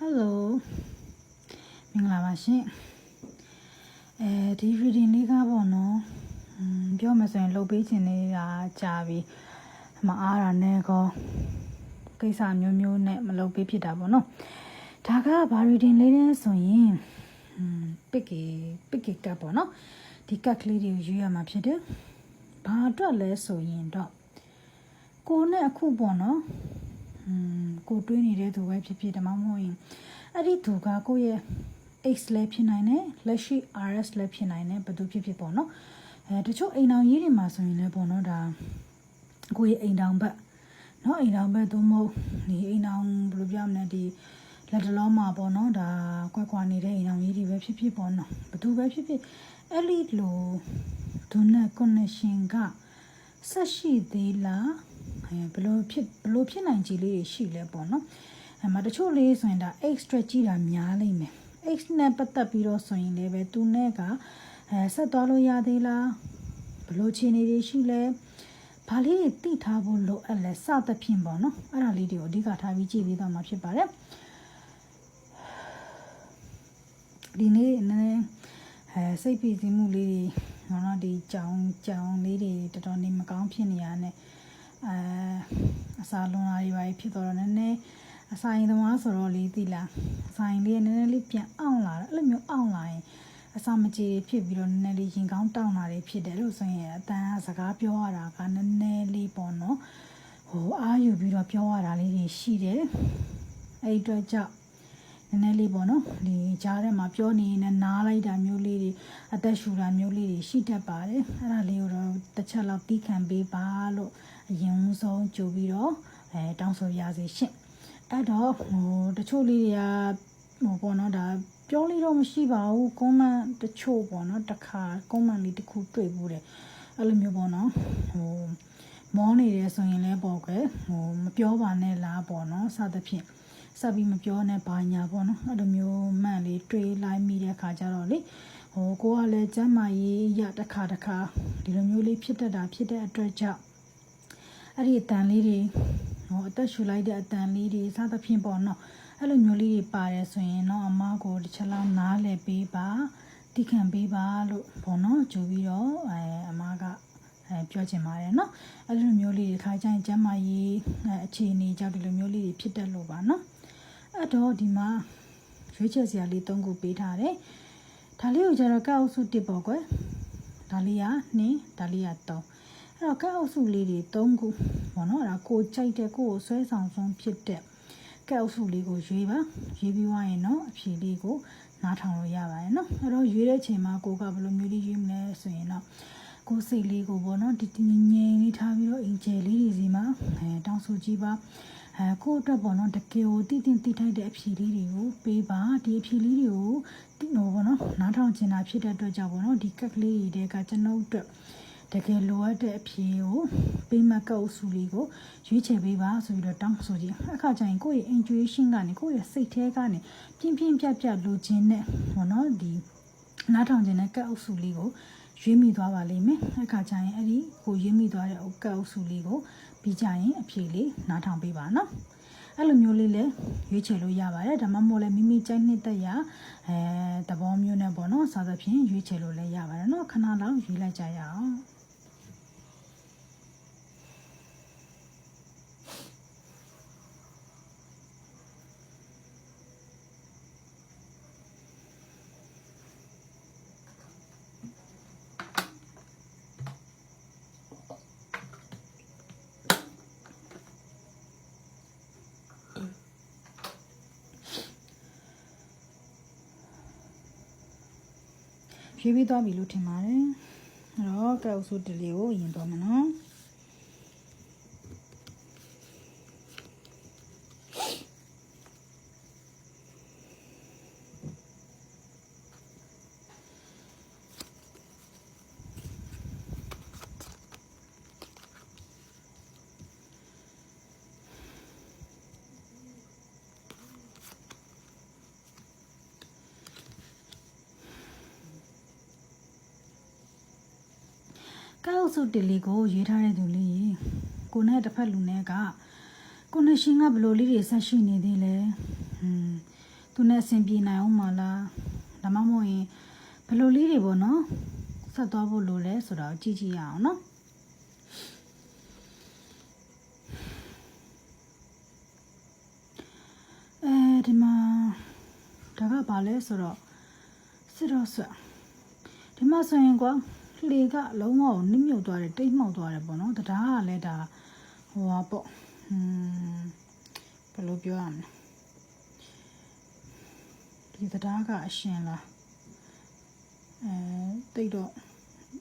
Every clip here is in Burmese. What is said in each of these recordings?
Hello မင်္ဂလာပါရှင်အဲဒီ reading လေးကပေါ့နော်ပြောမှဆိုရင်လှုပ်ပေးခြင်းလေးကကြာပြီမအားတာနဲ့ကောကိစ္စမျိုးမျိုးနဲ့မလှုပ်ပေးဖြစ်တာပေါ့နော်ဒါကဘာ reading လေးလဲဆိုရင်ပစ်ကေပစ်ကေကပေါ့နော်ဒီကတ်ကလေးတွေကိုရွေးရမှာဖြစ်တယ်ဘာအတွက်လဲဆိုရင်တော့ကိုနဲ့အခုပေါ့နော် ကိုတွေးနေတဲ့သူပဲဖြစ်ဖြစ်ဓမ္မမဟုတ်ရင်အဲ့ဒီသူကကိုယ့်ရဲ့ X လည်းဖြစ်နိုင်တယ်လက်ရှိ RS လည်းဖြစ်နိုင်တယ်ဘယ်သူဖြစ်ဖြစ်ပေါ့နော်အဲတချို့အိမ်တော်ကြီးတွေမှာဆိုရင်လည်းပေါ့နော်ဒါကိုယ့်ရဲ့အိမ်တော်ဘက်နော်အိမ်တော်ဘက်သို့မဟုတ်ဒီအိမ်တော်ဘယ်လိုပြောမလဲဒီလက်တလုံးမှာပေါ့နော်ဒါကွက်ကွာနေတဲ့အိမ်တော်ကြီးတွေပဲဖြစ်ဖြစ်ပေါ့နော်ဘယ်သူပဲဖြစ်ဖြစ်အဲ့ဒီလိုသူနဲ့ connection ကဆက်ရှိသေးလားအဲ ဘလို့ဖြစ်ဘလို့ဖြစ်နိုင်ကြီးလေးတွေရှိလဲပေါ့နော်အဲမှာတချို့လေးဆိုရင်ဒါ extra ကြီးတာများလိမ့်မယ် x နဲ့ပတ်သက်ပြီးတော့ဆိုရင်လည်းပဲသူနဲ့ကအဲဆက်သွားလို့ရသေးလားဘလို့ခြေနေတွေရှိလဲဘာလေးတွေတိထားဖို့လိုအပ်လဲစသဖြင့်ပေါ့နော်အဲ့ဒါလေးတွေကိုအဓိကထားပြီးကြည့်ပြီးတော့မှာဖြစ်ပါတယ်ဒီနေ့နည်းနည်းအဲစိတ်ပီစီမှုလေးတွေနော်နော်ဒီကြောင်ကြောင်လေးတွေတော်တော်နေမကောင်းဖြစ်နေရတဲ့ အဲအစာလွန်လာတွေပါဖြစ်တော့နည်းနည်းအစာရင်သမားဆိုတော့လေးသိလားအစာရင်လေးနည်းနည်းလေးပြန်အောင်လာတယ်အဲ့လိုမျိုးအောင်လာရင်အစာမကြေဖြစ်ပြီးတော့နည်းနည်းလေးရင်ကောင်းတောင်းလာတွေဖြစ်တယ်လို့ဆိုရင်အတန်းစကားပြောရတာကနည်းနည်းလေးပေါ့နော်ဟိုအားယူပြီးတော့ပြောရတာလေးတွေရှိတယ်အဲ့ဒီအတွက်ကြောင့်နည်းနည်းလေးပေါ့နော်ဒီကြားထဲမှာပြောနေရင်နားလိုက်တာမျိုးလေးတွေအသက်ရှူတာမျိုးလေးတွေရှိတတ်ပါတယ်အဲ့ဒါလေးကိုတော့တစ်ချက်လောက်တီးခံပေးပါလို့ အရင်ဆုံးကြိုပြီးတော့အဲတောင်းဆိုရစေရှင့်အဲ့တော့ဟိုတချို့လေးတွေကဟိုပေါ့နော်ဒါပြောလို့တော့မရှိပါဘူးကွန်မန့်တချို့ပေါ့နော်တစ်ခါကွန်မန့်လေးတစ်ခုတွေ့ဘူးတယ်အဲ့လိုမျိုးပေါ့နော်ဟိုမောနေတယ်ဆိုရင်လည်းပေါ့ကွယ်ဟိုမပြောပါနဲ့လားပေါ့နော်စသဖြင့်ဆက်ပြီးမပြောနဲ့ဘာညာပေါ့နော်အဲ့လိုမျိုးမှန်လေးတွေးလိုက်မိတဲ့ခါကျတော့လေဟိုကိုကလည်းကျမ်းမာရေးရတစ်ခါတစ်ခါဒီလိုမျိုးလေးဖြစ်တတ်တာဖြစ်တဲ့အတွက်ကြောင့် အဲ့ဒီအတန်လေးတွေဟိုအသက်ရှူလိုက်တဲ့အတန်လေးတွေစသဖြင့်ပေါ့နော်အဲ့လိုမျိုးလေးတွေပါတယ်ဆိုရင်တော့အမကိုတစ်ချက်လောက်နားလည်ပေးပါတိခံပေးပါလို့ပေါ့နော်ကြိုပြီးတော့အဲအမကအဲပြောချင်ပါတယ်နော်အဲ့လိုမျိုးလေးတွေခါကျရင်ကျမ်းမာရေးအခြေအနေကြောင့်ဒီလိုမျိုးလေးတွေဖြစ်တတ်လို့ပါနော်အဲ့တော့ဒီမှာရွေးချယ်စရာလေး၃ခုပေးထားတယ်ဒါလေးကိုကျတော့ကောက်စုတစ်ပေါ့ကွယ်ဒါလေးက2ဒါလေးက3 အဲ့တော့ကောက်အုပ်စုလေးတွေ၃ခုပေါ့နော်အဲ့ဒါကိုကြိုက်တဲ့ကိုကိုဆွဲဆောင်ဆုံးဖြစ်တဲ့ကောက်အုပ်စုလေးကိုရွေးပါရွေးပြီးွားရင်တော့အဖြေလေးကိုနားထောင်လို့ရပါတယ်နော်အဲ့တော့ရွေးတဲ့ချိန်မှာကိုကဘယ်လိုမျိုးလေးရွေးမလဲဆိုရင်တော့ကိုယ်စိတ်လေးကိုပေါ့နော်ဒီတင်းငြိမ်လေးထားပြီးတော့အင်ဂျယ်လေးတွေစီမှာအဲတောင်းဆိုကြည့်ပါအဲကိုယ့်အတွက်ပေါ့နော်တကယ်ကိုတည်တည်တည်ထိုက်တဲ့အဖြေလေးတွေကိုပေးပါဒီအဖြေလေးတွေကိုတိဟိုပေါ့နော်နားထောင်ချင်တာဖြစ်တဲ့အတွက်ကြောင့်ပေါ့နော်ဒီကက်ကလေးတွေကကျွန်တော်အတွက် တကယ်လိုအပ်တဲ့အဖြေကိုပေးမကောက်စုလေးကိုရွေးချယ်ပေးပါဆိုပြီးတော့တောင်းဆိုကြည့်အခါကျရင်ကိုယ့်ရဲ့ intuition ကနေကိုယ့်ရဲ့စိတ်ထဲကနေပြင်းပြင်းပြပြလိုချင်တဲ့ပေါ့နော်ဒီနားထောင်ချင်တဲ့ကက်အုပ်စုလေးကိုရွေးမိသွားပါလိမ့်မယ်အခါကျရင်အဲ့ဒီကိုရွေးမိသွားတဲ့ကက်အုပ်စုလေးကိုပြီးကြရင်အဖြေလေးနားထောင်ပေးပါနော်အဲ့လိုမျိုးလေးလည်းရွေးချယ်လို့ရပါတယ်ဒါမှမဟုတ်လည်းမိမိကြိုက်နှစ်သက်ရာအဲသဘောမျိုးနဲ့ပေါ့နော်စားသဖြင့်ရွေးချယ်လို့လည်းရပါတယ်နော်ခဏလောက်ရွေးလိုက်ကြရအောင် ရွေးပြီးသွားပြီလို့ထင်ပါတယ်အဲ့တော့ကောက်စုတလေးကိုရင်သွားမယ်နော် ကောက်စုတလေးကိုရွေးထားတဲ့သူလေးကိုနဲ့တစ်ဖက်လူနဲ့ကကိုနဲ့ရှင်ကဘယ်လိုလေးတွေဆက်ရှိနေသေးလဲဟွန်းသူနဲ့အဆင်ပြေနိုင်အောင်မလားဒါမှမဟုတ်ရင်ဘယ်လိုလေးတွေပေါ့နော်ဆက်သွားဖို့လိုလဲဆိုတော့ကြည့်ကြည့်ရအောင်နော်အဲဒီမှာဒါကဘာလဲဆိုတော့စစ်တော့ဆွဒီမှာဆိုရင်ကွာ လေကလုံးဝနစ်မြုပ်သွားတယ်တိတ်မှောက်သွားတယ်ပေါ့နော်တရားကလည်းဒါဟိုပါပေါ့ဟွန်းဘယ်လိုပြောရမလဲဒီတရားကအရှင်လားအဲတိတ်တော့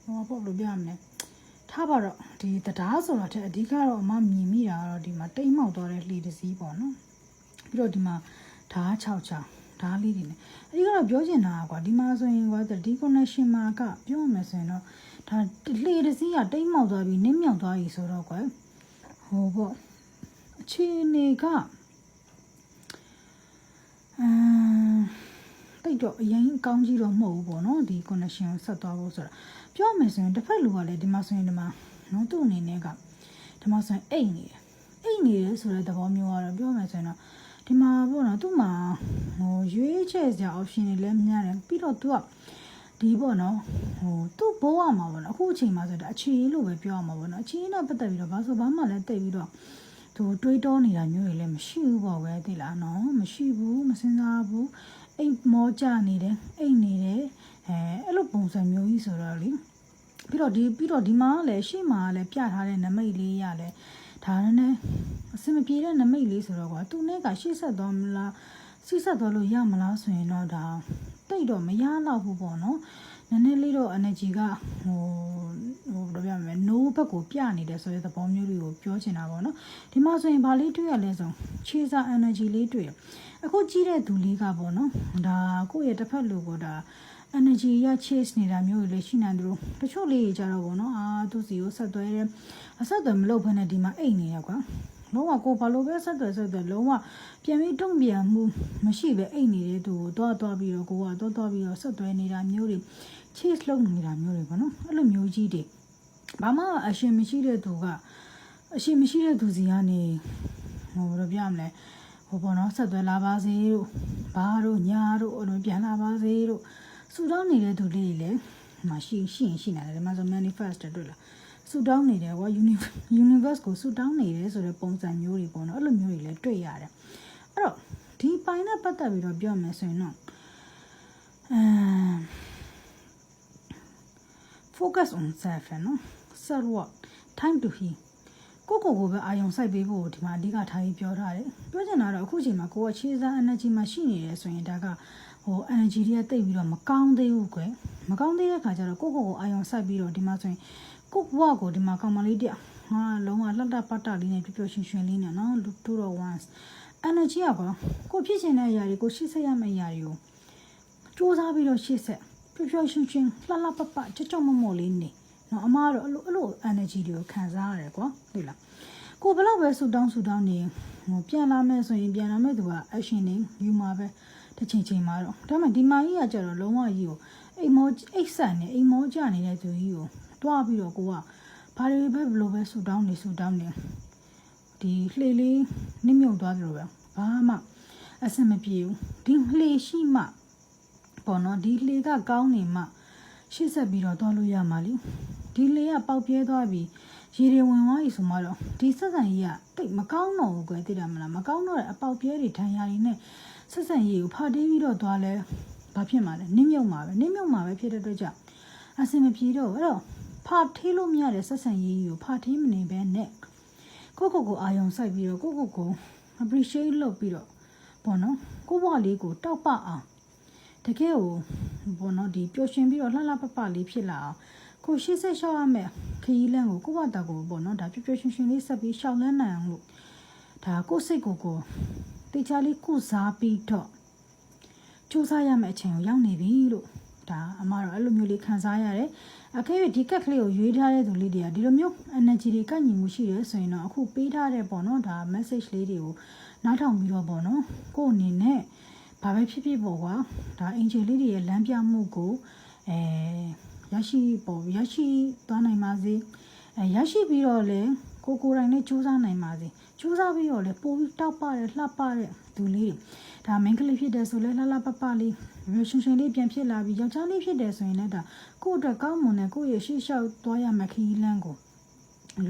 ဟိုပါပေါ့ဘယ်လိုပြောရမလဲထားပါတော့ဒီတရားဆိုတော့တဲ့အဓိကတော့အမမြင်မိတာကတော့ဒီမှာတိတ်မှောက်သွားတဲ့လှေတစ်စီးပေါ့နော်ပြီးတော့ဒီမှာဓာတ်6ချောင်း ဓာတ်လေးတွေနဲ့အဓိကတော့ပြောချင်တာကွာဒီမှာဆိုရင်ကွာဒီ connection မှာကပြောရမယ်ဆိုရင်တော့ဒါလှေတစ်စီးကတိတ်မှောက်သွားပြီးနင်းမြောက်သွားပြီဆိုတော့ကွာဟိုပေါ့အခြေအနေကအမ်တိတ်တော့အရင်ကောင်းကြီးတော့မဟုတ်ဘူးပေါ့နော်ဒီ connection ကိုဆက်သွားဖို့ဆိုတာပြောမယ်ဆိုရင်တစ်ဖက်လူကလည်းဒီမှာဆိုရင်ဒီမှာနော်သူ့အနေနဲ့ကဒီမှာဆိုရင်အိတ်နေတယ်အိတ်နေတယ်ဆိုတဲ့သဘောမျိုးကတော့ပြောမယ်ဆိုရင်တော့ ဒီမှာပေါ့နော်သူ့မှာဟိုရွေးချယ်စရာ option တွေလည်းများတယ်ပြီးတော့သူကဒီပေါ့နော်ဟိုသူ့ဘိုးရမှာပေါ့နော်အခုအချိန်မှာဆိုတော့အခြေအေးလို့ပဲပြောရမှာပေါ့နော်အခြေအေးနဲ့ပတ်သက်ပြီးတော့ဘာဆိုဘာမှလည်းတိတ်ပြီးတော့သူတွေးတောနေတာမျိုးတွေလည်းမရှိဘူးပေါ့ပဲသိလားနော်မရှိဘူးမစင်စားဘူးအိတ်မောကြနေတယ်အိတ်နေတယ်အဲအဲ့လိုပုံစံမျိုးကြီးဆိုတော့လေပြီးတော့ဒီပြီးတော့ဒီမှာလည်းရှေ့မှာလည်းပြထားတဲ့နမိတ်လေးရလဲ ဒါနဲ့အစမပြေတဲ့နမိတ်လေးဆိုတော့ကွာသူနဲ့ကရှေ့ဆက်သွားမလားရှေ့ဆက်သွားလို့ရမလားဆိုရင်တော့ဒါတိတ်တော့မရတော့ဘူးပေါ့နော်နည်းနည်းလေးတော့ energy ကဟိုဟိုဘယ်လိုပြောမလဲ no ဘက်ကိုပြနေတယ်ဆိုတဲ့သဘောမျိုးလေးကိုပြောချင်တာပေါ့နော်ဒီမှာဆိုရင်ဗာလေးတွေ့ရလဲဆိုခြေစာ energy လေးတွေ့အခုကြီးတဲ့သူလေးကပေါ့နော်ဒါကိုယ့်ရဲ့တစ်ဖက်လူကိုဒါ energy ရ chase နေတာမျိုးတွေလည်းရှိနိုင်တယ်လို့တချို့လေးကြီးကြတော့ဗောနော်အာသူစီကိုဆက်သွဲတယ်အဆက်အသွယ်မလုပ်ဘဲနဲ့ဒီမှာအိတ်နေရကွာလုံးဝကိုဘာလို့ပဲဆက်သွယ်ဆက်သွယ်လုံးဝပြန်ပြီးတုံ့ပြန်မှုမရှိပဲအိတ်နေတဲ့သူကိုတွားတွားပြီးတော့ကိုကတွားတွားပြီးတော့ဆက်သွဲနေတာမျိုးတွေ chase လုပ်နေတာမျိုးတွေဗောနော်အဲ့လိုမျိုးကြီးတွေဘာမှအရှင်မရှိတဲ့သူကအရှင်မရှိတဲ့သူစီကနေဟိုဘယ်လိုပြောရမလဲဟိုပေါ့နော်ဆက်သွဲလာပါစေတို့ဘာတို့ညာတို့အဲ့လိုပြန်လာပါစေတို့ ဆူတောင်းနေတဲ့သူလေးတွေလည်းမရှိရှိရင်ရှိနေတယ်ဒီမှာဆို manifest တွေ့လားဆူတောင်းနေတယ်ကွာ universe ကိုဆူတောင်းနေတယ်ဆိုတဲ့ပုံစံမျိုးတွေပေါ့နော်အဲ့လိုမျိုးတွေလည်းတွေ့ရတယ်အဲ့တော့ဒီပိုင်းနဲ့ပတ်သက်ပြီးတော့ပြောမယ်ဆိုရင်တော့အမ် focus on self နော် self work time to heal ကိုကိုကိုပဲအာယုံစိုက်ပေးဖို့ဒီမှာအဓိကထားပြီးပြောထားတယ်ပြောချင်တာတော့အခုချိန်မှာကိုကခြေစား energy မှာရှိနေတယ်ဆိုရင်ဒါက ဟို energy တွေကတိတ်ပြီးတော့မကောင်းသေးဘူးကွယ်မကောင်းသေးတဲ့ခါကျတော့ကိုကိုကိုအာယုံစိုက်ပြီးတော့ဒီမှာဆိုရင်ကိုဘဝကိုဒီမှာကောင်မလေးတယောက်ဟာလုံးဝလှတပတ်တလေးနဲ့ပြပြရွှင်ရွှင်လေးနဲ့နော်လူတူတော့ once energy ကပေါ့ကိုဖြစ်ချင်တဲ့အရာတွေကိုရှေ့ဆက်ရမယ့်အရာတွေကိုစူးစမ်းပြီးတော့ရှေ့ဆက်ပြပြရွှင်ရွှင်လှလှပပကြကြမမော်လေးနေနော်အမားတော့အဲ့လိုအဲ့လို energy တွေကိုခံစားရတယ်ကွာဟုတ်လားကိုဘလောက်ပဲဆူတောင်းဆူတောင်းနေဟိုပြန်လာမယ်ဆိုရင်ပြန်လာမယ်သူက action နေယူမှာပဲ တစ်ချိန်ချိန်မှာတော့ဒါမှဒီမာကြီးကကြတော့လုံးဝကြီးကိုအိမ်မောအိတ်ဆန်နေအိမ်မောကြနေတဲ့သူကြီးကိုတွားပြီးတော့ကိုကဘာတွေပဲဘလို့ပဲဆူတောင်းနေဆူတောင်းနေဒီလှေလေးနစ်မြုပ်သွားသလိုပဲဘာမှအဆင်မပြေဘူးဒီလှေရှိမှပေါ့နော်ဒီလှေကကောင်းနေမှရှေ့ဆက်ပြီးတော့သွားလို့ရမှာလीဒီလေကပေါက်ပြဲသွားပြီးရေတွေဝင်သွားပြီဆိုမှတော့ဒီဆက်ဆံရေးကတိတ်မကောင်းတော့ဘူးကွယ်သိတယ်မလားမကောင်းတော့တဲ့အပေါက်ပြဲတွေထန်ရာတွေနဲ့ ဆက်ဆံရေးကိုဖာတီးပြီးတော့သွားလဲဘာဖြစ်မှာလဲနင်းမြုပ်မှာပဲနင်းမြုပ်မှာပဲဖြစ်တဲ့အတွက်ကြောင့်အစင်မပြေတော့အဲ့တော့ဖာထေးလို့မရတဲ့ဆက်ဆံရေးကိုဖာထေးမနေပဲနဲ့ကိုကိုကိုအာယုံစိုက်ပြီးတော့ကိုကိုကို appreciate လုပ်ပြီးတော့ပေါ့နော်ကိုဘွားလေးကိုတောက်ပအောင်တကယ်ကိုပေါ့နော်ဒီပျော်ရွှင်ပြီးတော့လှလှပပလေးဖြစ်လာအောင်ကိုရှေ့ဆက်ရှောက်ရမယ်ခရီးလမ်းကိုကိုဘတာကိုပေါ့နော်ဒါပြပြရှင်ရှင်လေးဆက်ပြီးရှောက်လန်းနိုင်အောင်လို့ဒါကိုစိတ်ကိုကို တေချာလေးကုစားပြီးတော့စူးစမ်းရမယ့်အချိန်ကိုရောက်နေပြီလို့ဒါအမတော့အဲ့လိုမျိုးလေးခံစားရတယ်အခဲဒီကက်ကလေးကိုရွေးထားတဲ့သူလေးတွေကဒီလိုမျိုး energy တွေကညီမှုရှိတယ်ဆိုရင်တော့အခုပေးထားတဲ့ပေါ့နော်ဒါ message လေးတွေကိုနားထောင်ပြီးတော့ပေါ့နော်ကို့အနေနဲ့ဘာပဲဖြစ်ဖြစ်ပေါ့ကွာဒါ angel လေးတွေရဲ့လမ်းပြမှုကိုအဲရရှိပေါ်ရရှိသွားနိုင်ပါစေအဲရရှိပြီးတော့လေ ကိုကိုယ်တိုင်နဲ့စူးစမ်းနိုင်ပါစေစူးစမ်းပြီးတော့လေပိုပြီးတောက်ပတဲ့လှပတဲ့သူလေးတွေဒါမင်းကလေးဖြစ်တယ်ဆိုလဲလှလှပပလေးရွှေရှင်ရှင်လေးပြန်ဖြစ်လာပြီးယောက်ျားလေးဖြစ်တယ်ဆိုရင်လည်းဒါကိုယ့်အတွက်ကောင်းမွန်တဲ့ကိုယ့်ရဲ့ရှေ့လျှောက်သွားရမယ့်ခရီးလမ်းကို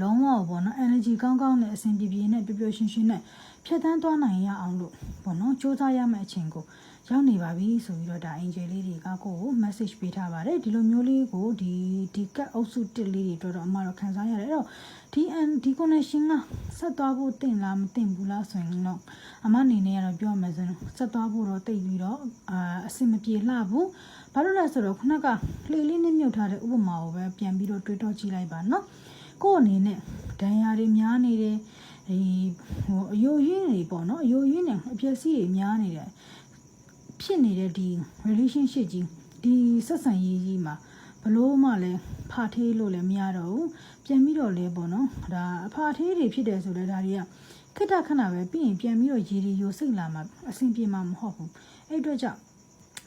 လုံးဝပေါ့နော် energy ကောင်းကောင်းနဲ့အဆင်ပြေပြေနဲ့ပျော်ပျော်ရွှင်ရွှင်နဲ့ဖြတ်သန်းသွားနိုင်ရအောင်လို့ပေါ့နော်စူးစမ်းရမယ့်အချိန်ကို ရောက်နေပါပြီဆိုပြီးတော့ဒါ angel လေးတွေကကိုယ့်ကို message ပေးထားပါတယ်ဒီလိုမျိုးလေးကိုဒီဒီကတ်အုပ်စုတစ်လေးတွေတော့တော့အမတော့ခံစားရတယ်အဲ့တော့ဒီ and ဒီ connection ကဆက်သွားဖို့တင်လားမတင်ဘူးလားဆိုရင်တော့အမအနေနဲ့ကတော့ပြောရမယ်ဆိုရင်ဆက်သွားဖို့တော့တိတ်ပြီးတော့အာအဆင်မပြေလှဘူးဘာလို့လဲဆိုတော့ခုနကလေလေးနဲ့မြုပ်ထားတဲ့ဥပမာကိုပဲပြန်ပြီးတော့တွေးတောကြည့်လိုက်ပါနော်ကိုယ့်အနေနဲ့ဒဏ်ရာတွေများနေတယ်ဒီဟိုအယိုရင်းတွေပေါ့နော်အယိုရင်းနဲ့အပြည့်စီတွေများနေတယ် ဖြစ်နေတဲ့ဒီ relationship ကြီးဒီဆက်ဆံရေးကြီးမှာဘလို့မှလည်းဖာထေးလို့လည်းမရတော့ဘူးပြန်ပြီးတော့လဲပေါ့နော်ဒါအဖာထေးတွေဖြစ်တယ်ဆိုလဲဒါတွေကခက်တာခဏပဲပြီးရင်ပြန်ပြီးတော့ရေတွေယိုစိတ်လာမှာအဆင်ပြေမှာမဟုတ်ဘူးအဲ့အတွက်ကြောင့်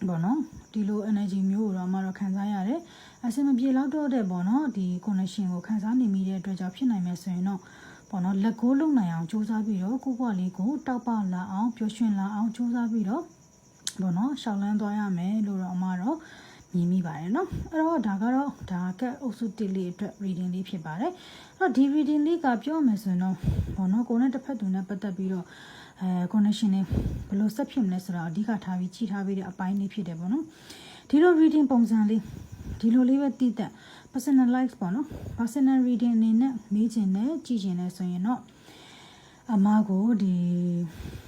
ပေါ့နော်ဒီလို energy မျိုးကိုတော့အမတော့ခံစားရတယ်အစင်မပြေတော့တော့တဲ့ပေါ့နော်ဒီ connection ကိုခံစားနေမိတဲ့အတွက်ကြောင့်ဖြစ်နိုင်မယ်ဆိုရင်တော့ပေါ့နော်လက်ကိုလုံနိုင်အောင်စူးစမ်းပြီးတော့ကိုယ့်ဘဝလေးကိုတောက်ပလာအောင်ပျော်ရွှင်လာအောင်စူးစမ်းပြီးတော့ ပေါ့နော်ရှောင်းလန်းသွားရမယ်လို့တော့အမတော့မြင်မိပါတယ်เนาะအဲ့တော့ဒါကတော့ဒါကအုပ်စု1လေးအတွက် reading လေးဖြစ်ပါတယ်အဲ့တော့ဒီ reading လေးကပြောမယ်ဆိုရင်တော့ပေါ့နော်ကိုယ်နဲ့တစ်ဖက်သူနဲ့ပတ်သက်ပြီးတော့အဲ connection နဲ့ဘယ်လိုဆက်ဖြစ်မလဲဆိုတာအဓိကထားပြီးကြီးထားပြီးတဲ့အပိုင်းလေးဖြစ်တယ်ပေါ့နော်ဒီလို reading ပုံစံလေးဒီလိုလေးပဲတည်တဲ့ personalize ပေါ့နော် personal reading အနေနဲ့မေးချင်တယ်ကြည့်ချင်တယ်ဆိုရင်တော့အမကိုဒီဟွန်း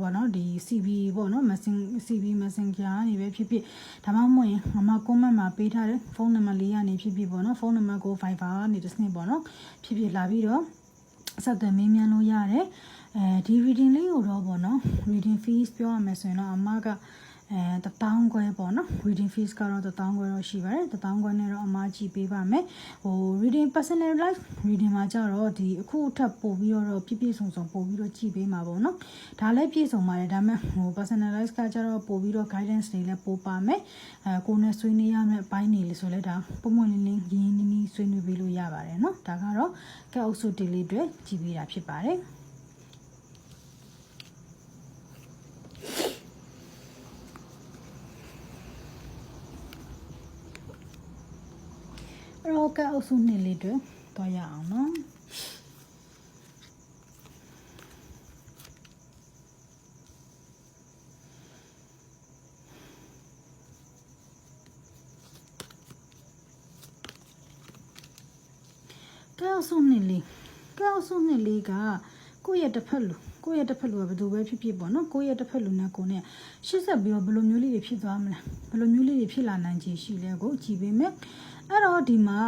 ဘောနော်ဒီ CV ပေါ့နော် Messenger CV Messenger ကနေပဲဖြစ်ဖြစ်ဒါမှမဟုတ်ရင်အမ comment မှာပေးထားတဲ့ဖုန်းနံပါတ်လေးကနေဖြစ်ဖြစ်ပေါ့နော်ဖုန်းနံပါတ်ကို Viber ကနေတစ်စနစ်ပေါ့နော်ဖြစ်ဖြစ်လာပြီးတော့ဆက်သွယ်မေးမြန်းလို့ရတယ်အဲဒီ reading လေးကိုတော့ပေါ့နော် reading fees ပြောရမယ်ဆိုရင်တော့အမက အဲတပေါင်းခွဲပေါ့နော် reading fees ကတော့တပေါင်းခွဲတော့ရှိပါတယ်တပေါင်းခွဲနဲ့တော့အမကြည့်ပေးပါမယ်ဟို reading personal life reading မှာကျတော့ဒီအခုအထက်ပို့ပြီးတော့ပြည့်ပြည့်စုံစုံပို့ပြီးတော့ကြည့်ပေးမှာပေါ့နော်ဒါလည်းပြည့်စုံပါတယ်ဒါပေမဲ့ဟို personalize ကကျတော့ပို့ပြီးတော့ guidance တွေလည်းပို့ပါမယ်အဲကိုယ်နဲ့ဆွေးနွေးရမယ့်အပိုင်းတွေလေဆိုလဲဒါပုံမှန်လေးလေးရင်းနှီးနှီးဆွေးနွေးပေးလို့ရပါတယ်နော်ဒါကတော့ကဲအုပ်စု daily တွေကြည့်ပေးတာဖြစ်ပါတယ် အဲ့တော့ကတ်အုပ်စုနှစ်လေးတွေသွားရအောင်နော်ကောက်စုနှစ်လေးကောက်စုနှစ်လေးကကိုယ့်ရဲ့တစ်ဖက်လူကိုယ့်ရဲ့တစ်ဖက်လူကဘယ်သူပဲဖြစ်ဖြစ်ပေါ့နော်ကိုယ့်ရဲ့တစ်ဖက်လူနဲ့ကိုနဲ့ရှစ်ဆက်ပြီးတော့ဘယ်လိုမျိုးလေးတွေဖြစ်သွားမလဲဘယ်လိုမျိုးလေးတွေဖြစ်လာနိုင်ခြေရှိလဲကိုကြည့်ပေးမယ် အဲ့တော့ဒီမှာ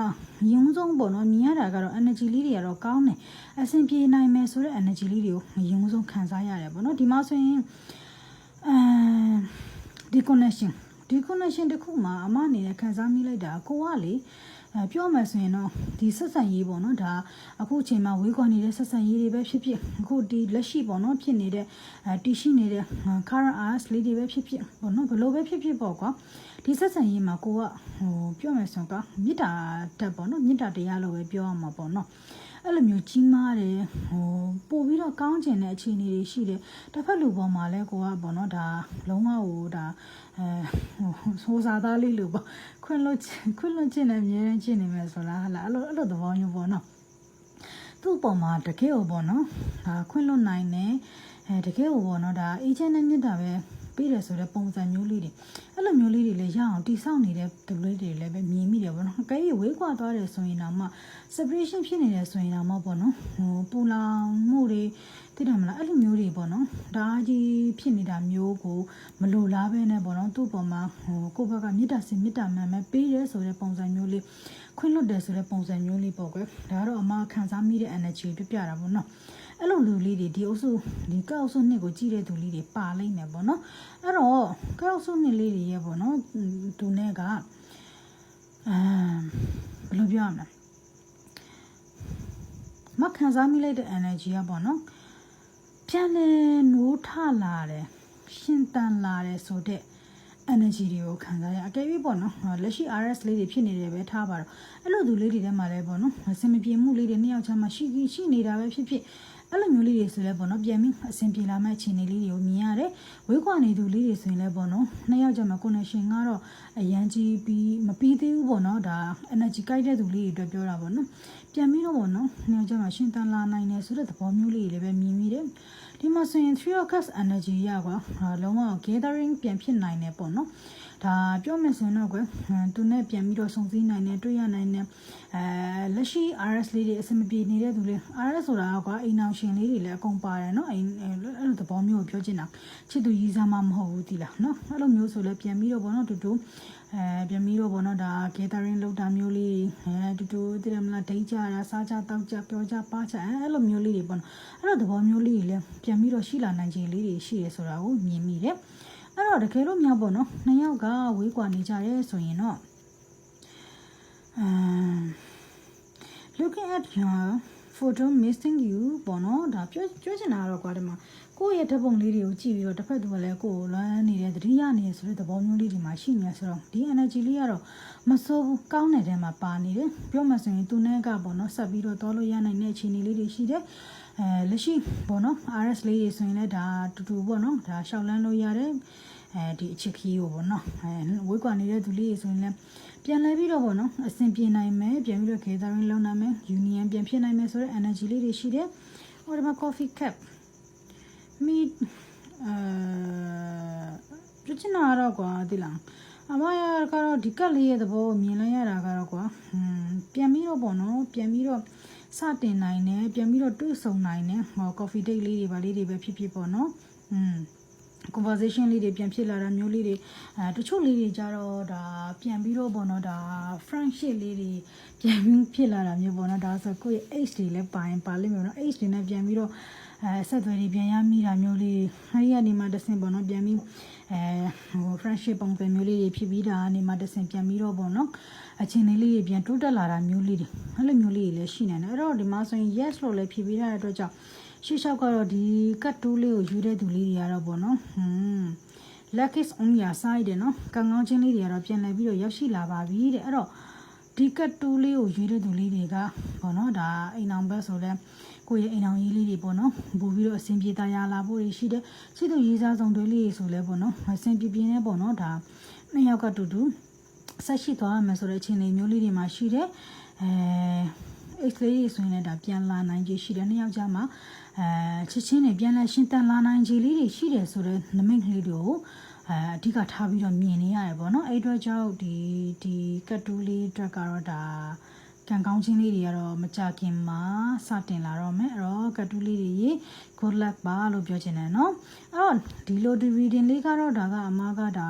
ရုံဆုံးပေါ့နော်မြင်ရတာကတော့ energy လေးတွေကတော့ကောင်းတယ်အဆင်ပြေနိုင်မယ်ဆိုတဲ့ energy လေးတွေကိုရုံဆုံးခံစားရတယ်ပေါ့နော်ဒီမှာဆိုရင်အဲဒီ connection ဒီ connection တစ်ခုမှာအမအနေနဲ့ခံစားမိလိုက်တာကိုကလေ အဲပြောမှဆိုရင်တော့ဒီဆက်ဆံရေးပေါ့နော်ဒါအခုအချိန်မှာဝေးကွာနေတဲ့ဆက်ဆံရေးတွေပဲဖြစ်ဖြစ်အခုဒီလက်ရှိပေါ့နော်ဖြစ်နေတဲ့အဲတည်ရှိနေတဲ့ current arts လေးတွေပဲဖြစ်ဖြစ်ပေါ့နော်ဘလို့ပဲဖြစ်ဖြစ်ပေါ့ကွာဒီဆက်ဆံရေးမှာကိုကဟိုပြောမှဆိုတော့မေတ္တာတက်ပေါ့နော်မေတ္တာတရားလို့ပဲပြောရမှာပေါ့နော် အဲ့လိုမျိုးကြီးမားတယ်ဟိုပို့ပြီးတော့ကောင်းကျင်တဲ့အခြေအနေတွေရှိတယ်တစ်ဖက်လူပေါ်မှာလဲကိုကပေါ့နော်ဒါလုံးဝဟိုဒါအဲဟိုစားသားလေးလို့ပေါ့ခွင့်လွတ်ခွင့်လွတ်ခြင်းနဲ့အမြဲတမ်းကျင့်နေမယ်ဆိုလားဟလာအဲ့လိုအဲ့လိုသဘောမျိုးပေါ့နော်သူ့ပေါ်မှာတကယ်ဟိုပေါ့နော်ဒါခွင့်လွတ်နိုင်တယ်အဲတကယ်ဟိုပေါ့နော်ဒါအေဂျင့်နဲ့မြတ်တာပဲ ပြီးတယ်ဆိုတဲ့ပုံစံမျိုးလေးတွေအဲ့လိုမျိုးလေးတွေလည်းရအောင်တိဆောက်နေတဲ့သူလေးတွေလည်းပဲမြင်မိတယ်ပေါ့နော်။ကဲဝေးကွာသွားတယ်ဆိုရင်တော့မှ separation ဖြစ်နေတယ်ဆိုရင်တော့မှပေါ့နော်။ဟိုပူလောင်မှုတွေသိတယ်မလားအဲ့လိုမျိုးတွေပေါ့နော်။ဒါကြီးဖြစ်နေတာမျိုးကိုမလိုလားပဲနဲ့ပေါ့နော်။သူ့ပေါ်မှာဟိုကိုယ့်ဘက်ကမေတ္တာစင်မေတ္တာမှန်ပဲပေးတယ်ဆိုတဲ့ပုံစံမျိုးလေးခွင့်လွတ်တယ်ဆိုတဲ့ပုံစံမျိုးလေးပေါ့ကွယ်။ဒါကတော့အမခံစားမိတဲ့ energy ပြပြတာပေါ့နော်။ အဲ့လိုလူလေးတွေဒီအုပ်စုဒီကောက်အုပ်စုနှစ်ကိုကြည့်တဲ့သူလေးတွေပါလိမ့်မယ်ပေါ့နော်အဲ့တော့ကောက်အုပ်စုနှစ်လေးတွေရဲ့ပေါ့နော်သူနဲ့ကအာဘယ်လိုပြောရမလဲမခံစားမိလိုက်တဲ့ energy ကပေါ့နော်ပြန်လဲနိုးထလာတယ်ရှင်တန်လာတယ်ဆိုတဲ့ energy တွေကိုခံစားရအကယ်၍ပေါ့နော်လက်ရှိ RS လေးတွေဖြစ်နေတယ်ပဲထားပါတော့အဲ့လိုသူလေးတွေထဲမှာလည်းပေါ့နော်အစင်မပြေမှုလေးတွေနှစ်ယောက်ချမ်းမှရှိရှိနေတာပဲဖြစ်ဖြစ် အဲ့လိုမျိုးလေးတွေဆိုလဲပေါ့နော်ပြန်ပြီးအဆင်ပြေလာမဲ့အခြေအနေလေးတွေကိုမြင်ရတယ်ဝေးခွာနေသူလေးတွေဆိုရင်လည်းပေါ့နော်နှစ်ယောက်ကြမှာ connection ကတော့အရန်ကြီးပြီးမပြီးသေးဘူးပေါ့နော်ဒါ energy ကိုက်တဲ့သူလေးတွေအတွက်ပြောတာပေါ့နော်ပြန်ပြီးတော့ပေါ့နော်နှစ်ယောက်ကြမှာရှင်တန်လာနိုင်တယ်ဆိုတဲ့သဘောမျိုးလေးတွေလည်းပဲမြင်မိတယ်ဒီမှာဆိုရင် three of cups energy ရကွာလုံးဝ gathering ပြန်ဖြစ်နိုင်တယ်ပေါ့နော် ဒါပြောမယ်ဆိုရင်တော့ကွယ်သူနဲ့ပြန်ပြီးတော့စုံစည်းနိုင်တယ်တွေ့ရနိုင်တယ်အဲလက်ရှိ RS လေးတွေအဆင်မပြေနေတဲ့သူလေး RS ဆိုတာကွာအိမ်အောင်ရှင်လေးတွေလည်းအကုန်ပါတယ်နော်အိမ်အဲ့လိုသဘောမျိုးကိုပြောချင်တာချစ်သူရည်စားမှမဟုတ်ဘူးဒီလားနော်အဲ့လိုမျိုးဆိုလည်းပြန်ပြီးတော့ဘောနော်တူတူအဲပြန်ပြီးတော့ဘောနော်ဒါ gathering လုပ်တာမျိုးလေးအဲတူတူတည်တယ်မလားဒိတ်ကြတာစားကြတောက်ကြပြောကြပါကြအဲ့လိုမျိုးလေးတွေပေါ့နော်အဲ့လိုသဘောမျိုးလေးတွေလည်းပြန်ပြီးတော့ရှိလာနိုင်ခြေလေးတွေရှိရဆိုတာကိုမြင်မိတယ် အဲ့တော့တကယ်လို့များပေါ့နော်နှစ်ယောက်ကဝေးကွာနေကြရဲဆိုရင်တော့ um looking at your photo missing you ပေါ့နော်ဒါပြောပြောချင်တာကတော့ကွာဒီမှာကိုယ့်ရဲ့ဓာတ်ပုံလေးတွေကိုကြည့်ပြီးတော့တစ်ဖက်သူကလည်းကိုယ်ကိုလွမ်းနေတဲ့သတိရနေဆိုတဲ့သဘောမျိုးလေးတွေမှာရှိနေဆိုတော့ဒီ energy လေးကတော့မစိုးဘူးကောင်းတဲ့ထဲမှာပါနေတယ်ပြောမှဆိုရင်သူနဲ့ကပေါ့နော်ဆက်ပြီးတော့တောလို့ရနိုင်တဲ့အခြေအနေလေးတွေရှိတယ် အဲလက်ရှိပေါ့နော် RS လေးတွေဆိုရင်လည်းဒါတူတူပေါ့နော်ဒါရှောက်လန်းလို့ရတယ်အဲဒီအချစ်ခီးကိုပေါ့နော်အဲဝေးကွာနေတဲ့သူလေးတွေဆိုရင်လည်းပြန်လဲပြီးတော့ပေါ့နော်အဆင်ပြေနိုင်မယ်ပြန်ပြီးတော့ gathering လုပ်နိုင်မယ် union ပြန်ဖြစ်နိုင်မယ်ဆိုတဲ့ energy လေးတွေရှိတယ်ဟိုဒီမှာ coffee cup မီအဲပြချင်တာတော့ကွာဒီလားအမရကတော့ဒီကက်လေးရဲ့သဘောကိုမြင်လိုက်ရတာကတော့ကွာဟွန်းပြန်ပြီးတော့ပေါ့နော်ပြန်ပြီးတော့ စတင်နိုင်တယ်ပြန်ပြီးတော့တွေ့ဆုံနိုင်တယ်ဟော coffee date လေးတွေပါလေးတွေပဲဖြစ်ဖြစ်ပေါ့နော်อืม conversation လေးတွေပြန်ဖြစ်လာတာမျိုးလေးတွေအဲတချို့လေးတွေကြတော့ဒါပြန်ပြီးတော့ပေါ့နော်ဒါ friendship လေးတွေပြန်ပြီးဖြစ်လာတာမျိုးပေါ့နော်ဒါဆိုကိုယ့်ရဲ့ age တွေလည်းပါရင်ပါလိမ့်မယ်နော် age တွေနဲ့ပြန်ပြီးတော့အဲဆက်သွယ်တွေပြန်ရမိတာမျိုးလေးအဲဒီကနေမှတစ်ဆင့်ပေါ့နော်ပြန်ပြီး အဲဟို friendship ပုံစံမျိုးလေးတွေဖြစ်ပြီးတာကနေမှတစ်ဆင့်ပြန်ပြီးတော့ပေါ့နော်အချင်းလေးလေးတွေပြန်တိုးတက်လာတာမျိုးလေးတွေအဲ့လိုမျိုးလေးတွေလည်းရှိနေတယ်အဲ့တော့ဒီမှာဆိုရင် yes လို့လည်းဖြစ်ပြီးတဲ့အတွက်ကြောင့်ရှေ့လျှောက်ကတော့ဒီကတ်တိုးလေးကိုယူတဲ့သူလေးတွေကတော့ပေါ့နော်ဟွန်း luck is on your side တဲ့နော်ကံကောင်းခြင်းလေးတွေကတော့ပြန်လည်ပြီးတော့ရောက်ရှိလာပါပြီတဲ့အဲ့တော့ ဒီကတ်တိုးလေးကိုယူတဲ့သူလေးတွေကပေါ့နော်ဒါအိမ်အောင်ဘက်ဆိုလဲကိုယ့်ရဲ့အိမ်အောင်ရေးလေးတွေပေါ့နော်ပို့ပြီးတော့အဆင်ပြေတာရလာဖို့ရှိတယ်စိတ်တို့ရေးစားဆောင်တွေလေးဆိုလဲပေါ့နော်အဆင်ပြေပြင်းနေပေါ့နော်ဒါနှစ်ယောက်ကတူတူဆက်ရှိသွားရမယ်ဆိုတဲ့အခြေအနေမျိုးလေးတွေမှာရှိတယ်အဲ X လေးဆိုရင်လည်းဒါပြန်လာနိုင်ခြေရှိတယ်နှစ်ယောက်ကြားမှာအဲချစ်ချင်းတွေပြန်လဲရှင်းတန်လာနိုင်ခြေလေးတွေရှိတယ်ဆိုတော့နမိတ်ကလေးတွေကို အဲအဓိကထားပြီးတော့မြင်နေရတယ်ပေါ့နော်အဲ့အတွက်ကြောင့်ဒီဒီကတ်တူးလေးအတွက်ကတော့ဒါကံကောင်းခြင်းလေးတွေကတော့မကြခင်မှာစတင်လာတော့မယ်အဲ့တော့ကတ်တူးလေးတွေရေ good luck ပါလို့ပြောချင်တယ်နော်အဲ့တော့ဒီလိုဒီ reading လေးကတော့ဒါကအမားကဒါ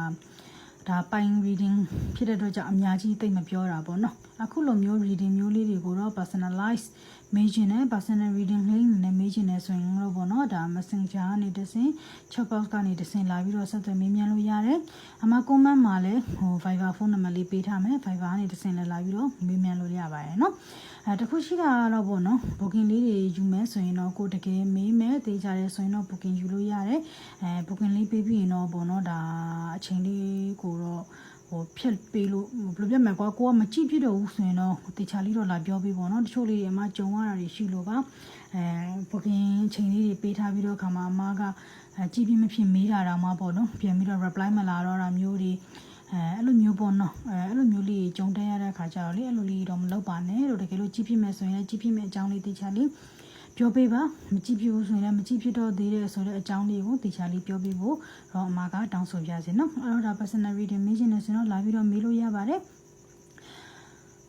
ဒါပိုင် reading ဖြစ်တဲ့အတွက်ကြောင့်အများကြီးသိမပြောတာပေါ့နော်အခုလိုမျိုး reading မျိုးလေးတွေကိုတော့ personalize မေးချင်တယ် personal reading လေးနဲ့မေးချင်တယ်ဆိုရင်တော့ပေါ့နော်ဒါ messenger ကနေတဆင် chat box ကနေတဆင်လာပြီးတော့ဆက်သွယ်မေးမြန်းလို့ရတယ်အမ comment မှာလည်းဟို Viber ဖုန်းနံပါတ်လေးပေးထားမယ် Viber ကနေတဆင်လည်းလာပြီးတော့မေးမြန်းလို့ရပါတယ်နော် အဲတခုရှိတာကတော့ပေါ့နော် booking လေးတွေယူမယ်ဆိုရင်တော့ကိုတကယ်မေးမယ်တေးကြတယ်ဆိုရင်တော့ booking ယူလို့ရတယ်အဲ booking လေးပေးပြီးရင်တော့ပေါ့နော်ဒါအချိန်လေးကိုတော့ဟိုဖြတ်ပေးလို့ဘယ်လိုပြတ်မှာကွာကိုကမကြည့်ဖြစ်တော့ဘူးဆိုရင်တော့တေချာလေးတော့လာပြောပေးပေါ့နော်တချို့လေးတွေအမကြုံရတာတွေရှိလို့ပါအဲ booking ချိန်လေးတွေပေးထားပြီးတော့ခါမှာအမကအဲကြည့်ပြီးမဖြစ်မေးတာတော့မှပေါ့နော်ပြန်ပြီးတော့ reply မလာတော့တာမျိုးတွေ အဲအဲ့လိုမျိုးပေါ့နော်အဲအဲ့လိုမျိုးလေးကြုံတက်ရတဲ့ခါကျတော့လေအဲ့လိုလေးတော့မလုပ်ပါနဲ့လို့တကယ်လို့ကြည့်ဖြစ်မယ်ဆိုရင်လည်းကြည့်ဖြစ်မယ်အကြောင်းလေးတေချာလေးပြောပေးပါမကြည့်ဖြစ်ဘူးဆိုရင်လည်းမကြည့်ဖြစ်တော့သေးတဲ့ဆိုတဲ့အကြောင်းလေးကိုတေချာလေးပြောပေးဖို့တော့အမကတောင်းဆိုပြစေနော်အဲ့တော့ဒါ personal reading မေးချင်တယ်ဆိုတော့လာပြီးတော့မေးလို့ရပါတယ်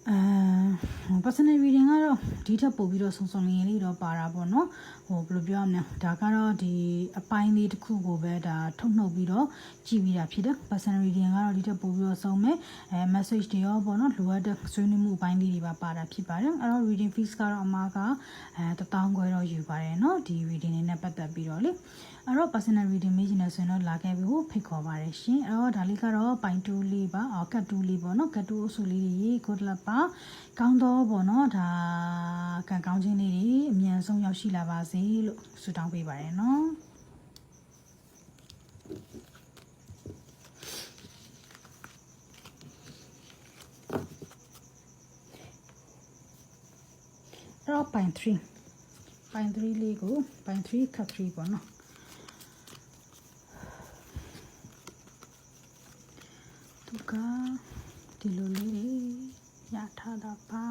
အဲ personal reading ကတော့ဒီထက်ပိုပြီးတော့စုံစုံလင်လင်လေးတော့ပါတာပေါ့နော်ဟိုဘယ်လိုပြောရမလဲဒါကတော့ဒီအပိုင်းလေးတစ်ခုကိုပဲဒါထုတ်နှုတ်ပြီးတော့ကြည့်ပြီးတာဖြစ်တယ် personal reading ကတော့ဒီထက်ပိုပြီးတော့စုံမယ်အဲ message တွေရောပေါ့နော်လိုအပ်တဲ့ဆွေးနွေးမှုအပိုင်းလေးတွေပါပါတာဖြစ်ပါတယ်အဲ့တော့ reading fees ကတော့အမားကအဲ1000ခွဲတော့ယူပါတယ်နော်ဒီ reading နဲ့ပတ်သက်ပြီးတော့လေ အဲ့တော့ personal reading မေးချင်တယ်ဆိုရင်တော့လာခဲ့ပြီးဖို့ဖိတ်ခေါ်ပါတယ်ရှင်အဲ့တော့ဒါလေးကတော့ပိုင်တူးလေးပါအော်ကတ်တူးလေးပေါ့နော်ကတ်တူးအဆူလေးတွေ good luck ပါကောင်းတော့ပေါ့နော်ဒါကံကောင်းခြင်းလေးတွေအမြန်ဆုံးရောက်ရှိလာပါစေလို့ဆုတောင်းပေးပါတယ်နော်အဲ့တော့ပိုင်3ပိုင်း3လေးကိုပိုင်း3 cut 3ပေါ့နော်သူက ဒီလိုလေးတွေရထားတာပါ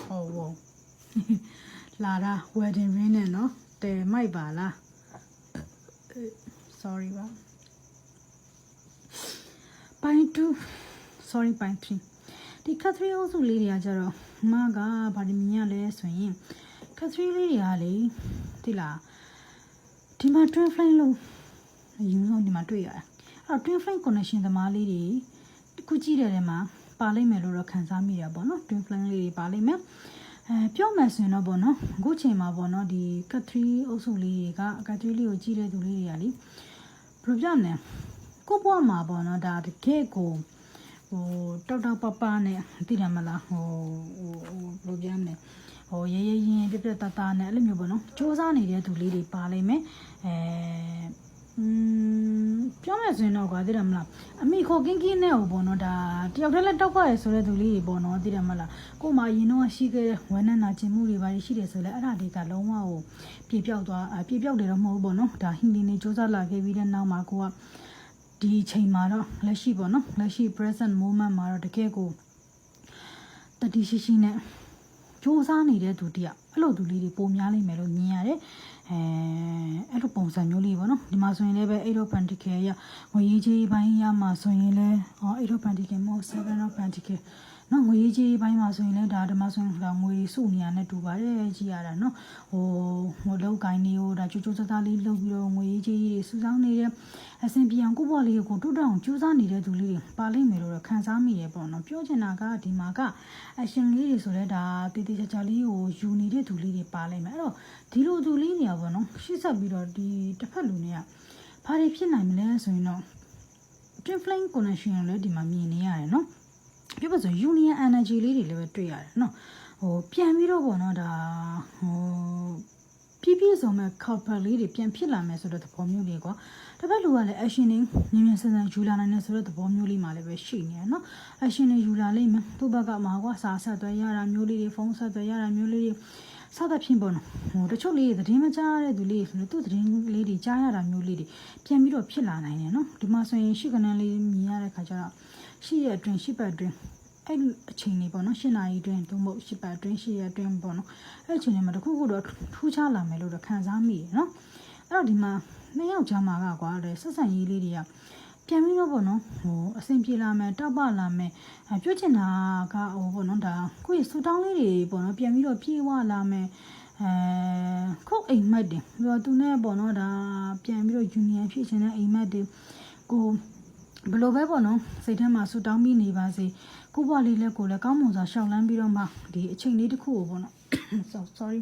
ဟောဝလာတာ wedding ring နဲ့နော်တဲမိုက်ပါလား sorry ပါပိုင်း2 sorry ပိုင်း3ဒီခတ်3အုပ်စုလေးတွေကကြတော့မကဗာဒီမီရလဲဆိုရင်ခတ်3လေးတွေကလေဒီလားဒီမှာ twin flame လို့ အရင်ဆုံးဒီမှာတွေ့ရတယ်အဲ့တော့ twin flame connection သမားလေးတွေတစ်ခုကြည့်တဲ့ထဲမှာပါလိမ့်မယ်လို့တော့ခံစားမိရပါတော့ twin flame လေးတွေပါလိမ့်မယ်အဲပြောမယ်ဆိုရင်တော့ပေါ့နော်အခုချိန်မှာပေါ့နော်ဒီကတ်3အုပ်စုလေးတွေကကတ်3လေးကိုကြည့်တဲ့သူလေးတွေကလေဘယ်လိုပြောမလဲကိုယ့်ဘဝမှာပေါ့နော်ဒါတကယ်ကိုဟိုတောက်တောက်ပပနဲ့သိတယ်မလားဟိုဟိုဘယ်လိုပြောမလဲဟိုရဲရဲရင်ပြပြတတနဲ့အဲ့လိုမျိုးပေါ့နော်စူးစမ်းနေတဲ့သူလေးတွေပါလိမ့်မယ်အဲอืม ပြောမယ်ဆိုရင်တော့ကွာသိတယ်မလားအမိခိုကင်းကင်းနဲ့ဟိုပေါ့နော်ဒါတယောက်တည်းလက်တောက်ပါရဆိုတဲ့သူလေးတွေပေါ့နော်သိတယ်မလားကို့မှာရင်တော့ရှိခဲ့တဲ့ဝမ်းနဲ့နာကျင်မှုတွေပါရှိတယ်ဆိုလဲအဲ့ဒါတွေကလုံးဝဟိုပြေပြောက်သွားပြေပြောက်တယ်တော့မဟုတ်ဘူးပေါ့နော်ဒါဟင်းနေနေစူးစမ်းလာခဲ့ပြီးတဲ့နောက်မှာကိုကဒီအချိန်မှာတော့လက်ရှိပေါ့နော်လက်ရှိ present moment မှာတော့တကယ်ကိုတတိရှိရှိနဲ့စူးစမ်းနေတဲ့သူတယောက်အဲ့လိုသူလေးတွေပုံများလိမ့်မယ်လို့မြင်ရတယ် အဲအဲ့လိုပုံစံမျိုးလေးပေါ့နော်ဒီမှာဆိုရင်လည်းပဲ8 of pentacle ရငွေရေးကြီးပိုင်းရမှာဆိုရင်လည်းဟော8 of pentacle မဟုတ်7 of pentacle နော်ငွေရေးကြီးပိုင်းမှာဆိုရင်လည်းဒါဓမ္မဆိုရင်ဒါငွေစုနေရနဲ့တူပါတယ်ကြည်ရတာနော်ဟိုဟိုလောက်ကိုင်းနေဟိုဒါကြိုးကြိုးစားစားလေးလုပ်ပြီးတော့ငွေရေးကြီးတွေစူးစောင်းနေတဲ့အဆင်ပြေအောင်ကိုယ့်ဘဝလေးကိုတိုးတက်အောင်ကြိုးစားနေတဲ့သူလေးတွေပါလိမ့်မယ်လို့ခံစားမိတယ်ပေါ့နော်ပြောချင်တာကဒီမှာကအရှင်လေးတွေဆိုလဲဒါတည်တည်ချာချာလေးကိုယူနေတဲ့သူလေးတွေပါလိမ့်မယ်အဲ့တော့ဒီလိုသူလေးတွေကပေါ့နော်ရှေ့ဆက်ပြီးတော့ဒီတစ်ဖက်လူတွေကဘာတွေဖြစ်နိုင်မလဲဆိုရင်တော့ twin flame connection ကိုလည်းဒီမှာမြင်နေရတယ်နော် ပြောပါဆို union energy လေးတွေလည်းပဲတွေ့ရတယ်နော်ဟိုပြန်ပြီးတော့ပေါ့နော်ဒါဟိုပြည့်ပြည့်စုံမဲ့ couple လေးတွေပြန်ဖြစ်လာမယ်ဆိုတဲ့သဘောမျိုးလေးကွာတစ်ဖက်လူကလည်း action တွေမြန်မြန်ဆန်ဆန်ယူလာနိုင်တဲ့ဆိုတဲ့သဘောမျိုးလေးမှလည်းပဲရှိနေရနော် action တွေယူလာလိမ့်မယ်သူ့ဘက်ကမှာကွာစာဆက်သွဲရတာမျိုးလေးတွေဖုန်းဆက်သွဲရတာမျိုးလေးတွေစသဖြင့်ပေါ့နော်ဟိုတချို့လေးတွေသတင်းမကြားတဲ့သူလေးတွေဆိုတော့သူ့သတင်းလေးတွေကြားရတာမျိုးလေးတွေပြန်ပြီးတော့ဖြစ်လာနိုင်တယ်နော်ဒီမှာဆိုရင်ရှိကနန်းလေးမြင်ရတဲ့ခါကျတော့ ရှိရအတွင်းရှိပတ်အတွင်းအဲ့အချိန်လေးပေါ့နော်၈နာရီအတွင်းသို့မဟုတ်၈ပတ်အတွင်း၈ရက်အတွင်းပေါ့နော်အဲ့အချိန်လေးမှာတခုခုတော့ထူးခြားလာမယ်လို့တော့ခံစားမိရနော်အဲ့တော့ဒီမှာနှစ်ယောက်ကြားမှာကကွာလေဆက်ဆံရေးလေးတွေကပြန်ပြီးတော့ပေါ့နော်ဟိုအဆင်ပြေလာမယ်တောက်ပလာမယ်အပြောချင်တာကဟိုပေါ့နော်ဒါကိုယ့်ရဲ့စူတောင်းလေးတွေပေါ့နော်ပြန်ပြီးတော့ပြေးဝလာမယ်အဲခုတ်အိမ်မက်တယ်ပြီးတော့သူနဲ့ပေါ့နော်ဒါပြန်ပြီးတော့ union ဖြစ်ချင်တဲ့အိမ်မက်တွေကို ဘယ်လိုပဲပေါ့နော်စိတ်ထဲမှာစူတောင်းပြီးနေပါစေကိုဘွားလေးလက်ကိုလည်းကောင်းမွန်စွာရှောက်လန်းပြီးတော့မှဒီအချိန်လေးတစ်ခုကိုပေါ့နော် so sorry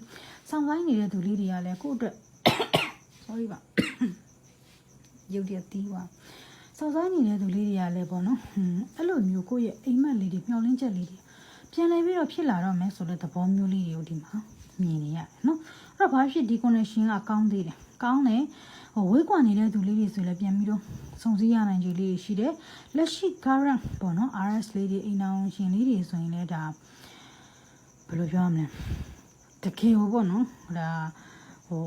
ဆောင်းပိုင်းနေတဲ့သူလေးတွေကလည်းကိုယ့်အတွက် sorry ပါရုပ်တရက်တီးပါစောင့်ဆိုင်နေတဲ့သူလေးတွေကလည်းပေါ့နော်ဟွန်းအဲ့လိုမျိုးကိုယ့်ရဲ့အိမ်မက်လေးတွေမျောလင်းချက်လေးတွေပြန်လဲပြီးတော့ဖြစ်လာတော့မယ်ဆိုတဲ့သဘောမျိုးလေးတွေကိုဒီမှာမြင်နေရတယ်နော်အဲ့တော့ဘာဖြစ်ဒီ connection ကကောင်းသေးတယ်ကောင်းတယ် ဟိုဝေးကွာနေတဲ့သူလေးတွေဆိုလည်းပြန်ပြီးတော့စုံစည်းရနိုင်ကြလေးတွေရှိတယ်လက်ရှိ current ပေါ့နော် RS လေးတွေအိမ်အောင်ရှင်လေးတွေဆိုရင်လည်းဒါဘယ်လိုပြောရမလဲတကယ်ဟိုပေါ့နော်ဒါဟို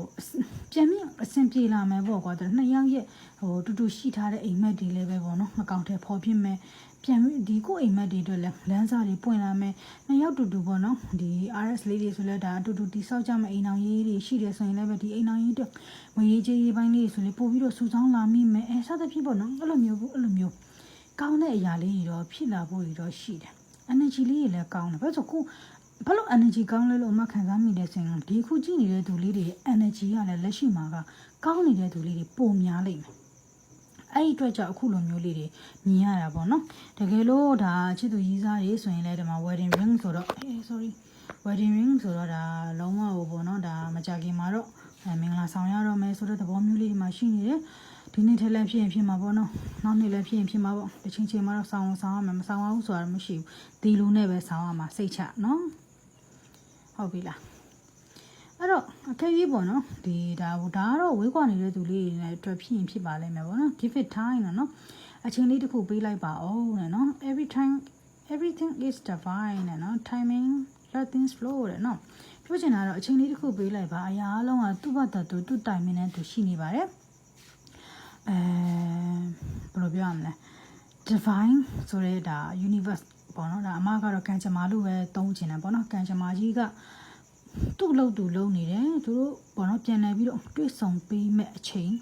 ပြန်ပြီးအဆင်ပြေလာမယ်ပေါ့ကွာတဲ့နှစ်ယောက်ရဲ့ဟိုတူတူရှိထားတဲ့အိမ်မက်တွေလည်းပဲပေါ့နော်အကောင့်ထဲပေါ်ပြမယ် ပြန်ပြီးဒီကိုအိမ်မက်တွေအတွက်လည်းလမ်းစာတွေပွင့်လာမယ်နှစ်ယောက်တူတူပေါ့နော်ဒီ RS လေးတွေဆိုလည်းဒါအတူတူတိဆောက်ကြမယ့်အိမ်အောင်ရေးတွေရှိတယ်ဆိုရင်လည်းပဲဒီအိမ်အောင်ရေးအတွက်ငွေရေးကြေးရေးပိုင်းလေးဆိုလည်းပို့ပြီးတော့စုဆောင်းလာမိမယ်အဲစသဖြင့်ပေါ့နော်အဲ့လိုမျိုးအဲ့လိုမျိုးကောင်းတဲ့အရာလေးတွေတော့ဖြစ်လာဖို့တွေတော့ရှိတယ် energy လေးတွေလည်းကောင်းတယ်ဘာလို့ဆိုကိုဘာလို့ energy ကောင်းလဲလို့အမခံစားမိတယ်ဆိုရင်ဒီခုကြည့်နေတဲ့သူလေးတွေရဲ့ energy ကလည်းလက်ရှိမှာကကောင်းနေတဲ့သူလေးတွေပုံများလိမ့်မယ် အဲ့ဒီအတွက်ကြောင့်အခုလိုမျိုးလေးတွေမြင်ရတာပေါ့နော်တကယ်လို့ဒါချစ်သူရီးစားတွေဆိုရင်လည်းဒီမှာ wedding ring ဆိုတော့အေး sorry wedding ring ဆိုတော့ဒါလုံးဝဟိုပေါ့နော်ဒါမကြခင်မှာတော့အဲမင်္ဂလာဆောင်ရတော့မယ်ဆိုတဲ့သဘောမျိုးလေးတွေမှာရှိနေတယ်ဒီနေ့ထက်လည်းဖြစ်ရင်ဖြစ်မှာပေါ့နော်နောက်နေ့လည်းဖြစ်ရင်ဖြစ်မှာပေါ့တစ်ချိန်ချိန်မှာတော့ဆောင်းဆောင်ရမယ်မဆောင်ရဘူးဆိုတာမရှိဘူးဒီလိုနဲ့ပဲဆောင်းရမှာစိတ်ချနော်ဟုတ်ပြီလား အဲ့တော့အခက်ကြီးပေါ့နော်ဒီဒါဒါကတော့ဝေးကွာနေတဲ့သူလေးတွေနဲ့အတွက်ဖြစ်ရင်ဖြစ်ပါလိမ့်မယ်ပေါ့နော် give it time နော်အချိန်လေးတစ်ခုပေးလိုက်ပါအောင်တဲ့နော် every time everything is divine နဲ့နော် timing let things flow တဲ့နော်ပြောချင်တာကတော့အချိန်လေးတစ်ခုပေးလိုက်ပါအရာအလုံးကသူ့ဘာသာသူသူ့ timing နဲ့သူရှိနေပါတယ်အဲဘယ်လိုပြောရမလဲ divine ဆိုတဲ့ဒါ universe ပေါ့နော်ဒါအမကတော့ကံကြမ္မာလို့ပဲသုံးချင်တယ်ပေါ့နော်ကံကြမ္မာကြီးက သူ့လို့သူလုံနေတယ်သူတို့ပေါ့နော်ပြန်လဲပြီးတော့တွေ့ဆုံပေးမဲ့အချိန်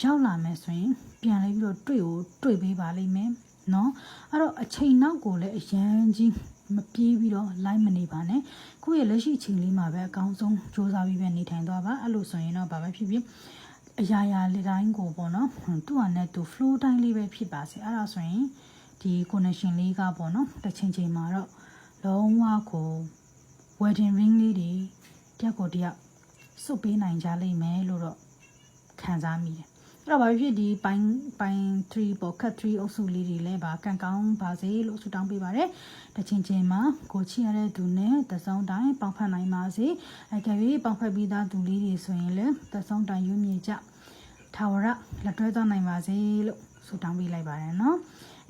ရောက်လာမယ်ဆိုရင်ပြန်လဲပြီးတော့တွေ့ကိုတွေ့ပေးပါလိမ့်မယ်နော်အဲ့တော့အချိန်နောက်ကိုလည်းအရန်ကြီးမပြေးပြီးတော့လိုက်မနေပါနဲ့ကိုယ့်ရဲ့လက်ရှိအချိန်လေးမှာပဲအကောင်းဆုံးစူးစမ်းပြီးပဲနေထိုင်သွားပါအဲ့လိုဆိုရင်တော့ဘာပဲဖြစ်ဖြစ်အရာရာလေးတိုင်းကိုပေါ့နော်သူ့ဟာနဲ့သူ flow တိုင်းလေးပဲဖြစ်ပါစေအဲ့ဒါဆိုရင်ဒီ connection လေးကပေါ့နော်တစ်ချိန်ချိန်မှာတော့လုံးဝကို wedding ring လေးတွေတယောက်ကိုတယောက်စုပ်ပေးနိုင်ကြလိမ့်မယ်လို့တော့ခံစားမိတယ်အဲ့တော့ဘာဖြစ်ဖြစ်ဒီပိုင်းပိုင်း3ပေါ့ cut 3အုပ်စုလေးတွေလည်းဗာကန်ကောင်းပါစေလို့ဆုတောင်းပေးပါတယ်တစ်ချိန်ချိန်မှာကိုချီရတဲ့သူနဲ့သစုံတိုင်းပေါင်းဖက်နိုင်ပါစေအကယ်၍ပေါင်းဖက်ပြီးသားသူလေးတွေဆိုရင်လည်းသစုံတိုင်းရွမြေကြထာဝရလက်တွဲသွားနိုင်ပါစေလို့ဆုတောင်းပေးလိုက်ပါတယ်နော်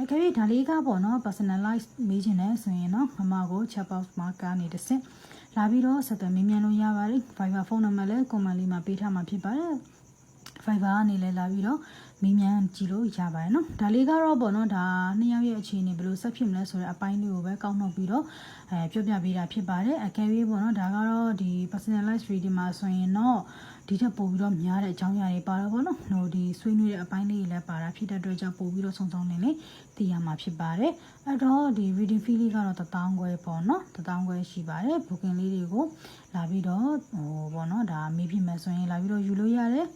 အကယ်၍ဒါလေးကပေါ့နော် personalize မေးချင်တယ်ဆိုရင်နော်မမကို chat box မှာကနေတစ်ဆင့် လာပြီးတော့ဆက်သွယ်မေးမြန်းလို့ရပါတယ် Viber ဖုန်းနံပါတ်လည်း comment လေးမှာပေးထားမှာဖြစ်ပါတယ် Fiverr ကနေလည်းလာပြီးတော့မင်းမြန်ကြည့်လို့ရပါတယ်နော်ဒါလေးကတော့ပေါ့နော်ဒါနှစ်ယောက်ရဲ့အခြေအနေဘယ်လိုဆက်ဖြစ်မလဲဆိုတဲ့အပိုင်းလေးကိုပဲကောက်နှုတ်ပြီးတော့အဲပြောပြပေးတာဖြစ်ပါတယ်အကယ်၍ပေါ့နော်ဒါကတော့ဒီ personalized reading မှာဆိုရင်တော့ ဒီထက်ပိုပြီးတော့များတဲ့အကြောင်းအရာတွေပါတော့ပေါ့နော်ဟိုဒီဆွေးနွေးတဲ့အပိုင်းလေးတွေလည်းပါတာဖြစ်တဲ့အတွက်ကြောင့်ပို့ပြီးတော့စုံစုံနေနေသိရမှာဖြစ်ပါတယ်အဲ့တော့ဒီ reading fee လေးကတော့1000ခွဲပေါ့နော်1000ခွဲရှိပါတယ် booking လေးတွေကိုလာပြီးတော့ဟိုပေါ့နော်ဒါမေးဖြစ်မယ်ဆိုရင်လာပြီးတော့ယူလို့ရတယ်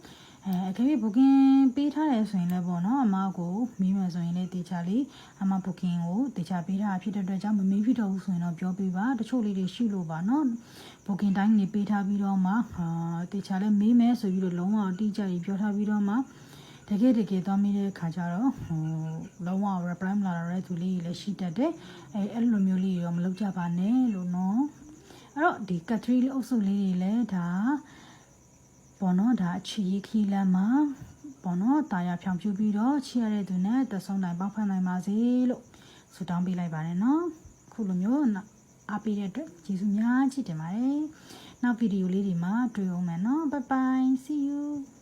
အဲအကယ်၍ booking ပေးထားတယ်ဆိုရင်လည်းပေါ့နော်အမကိုမေးမယ်ဆိုရင်လည်းတေချာလေးအမ booking ကိုတေချာပေးထားဖြစ်တဲ့အတွက်ကြောင့်မမေးဖြစ်တော့ဘူးဆိုရင်တော့ပြောပေးပါတချို့လေးတွေရှိလို့ပါနော် booking တိုင်းနေပေးထားပြီးတော့မှအာတေချာလည်းမေးမယ်ဆိုပြီးတော့လုံးဝအတိအကျကြီးပြောထားပြီးတော့မှတကယ်တကယ်သွားမိတဲ့ခါကျတော့ဟိုလုံးဝ reply မလာတဲ့သူလေးတွေလည်းရှိတတ်တယ်အဲအဲ့လိုမျိုးလေးတွေတော့မလုပ်ကြပါနဲ့လို့နော်အဲ့တော့ဒီ category အုပ်စုလေးတွေလည်းဒါ ပေါ့နော်ဒါအချီခီလမ်းမှာပေါ့နော်တာယာဖြောင်ပြူပြီးတော့ချီရတဲ့သူနဲ့သက်ဆုံးနိုင်ပေါက်ဖက်နိုင်ပါစေလို့ဆုတောင်းပေးလိုက်ပါတယ်နော်ခုလိုမျိုးအားပေးတဲ့အတွက်ကျေးဇူးများကြီးတင်ပါတယ်နောက်ဗီဒီယိုလေးတွေမှာတွေ့အောင်မယ်နော် bye bye see you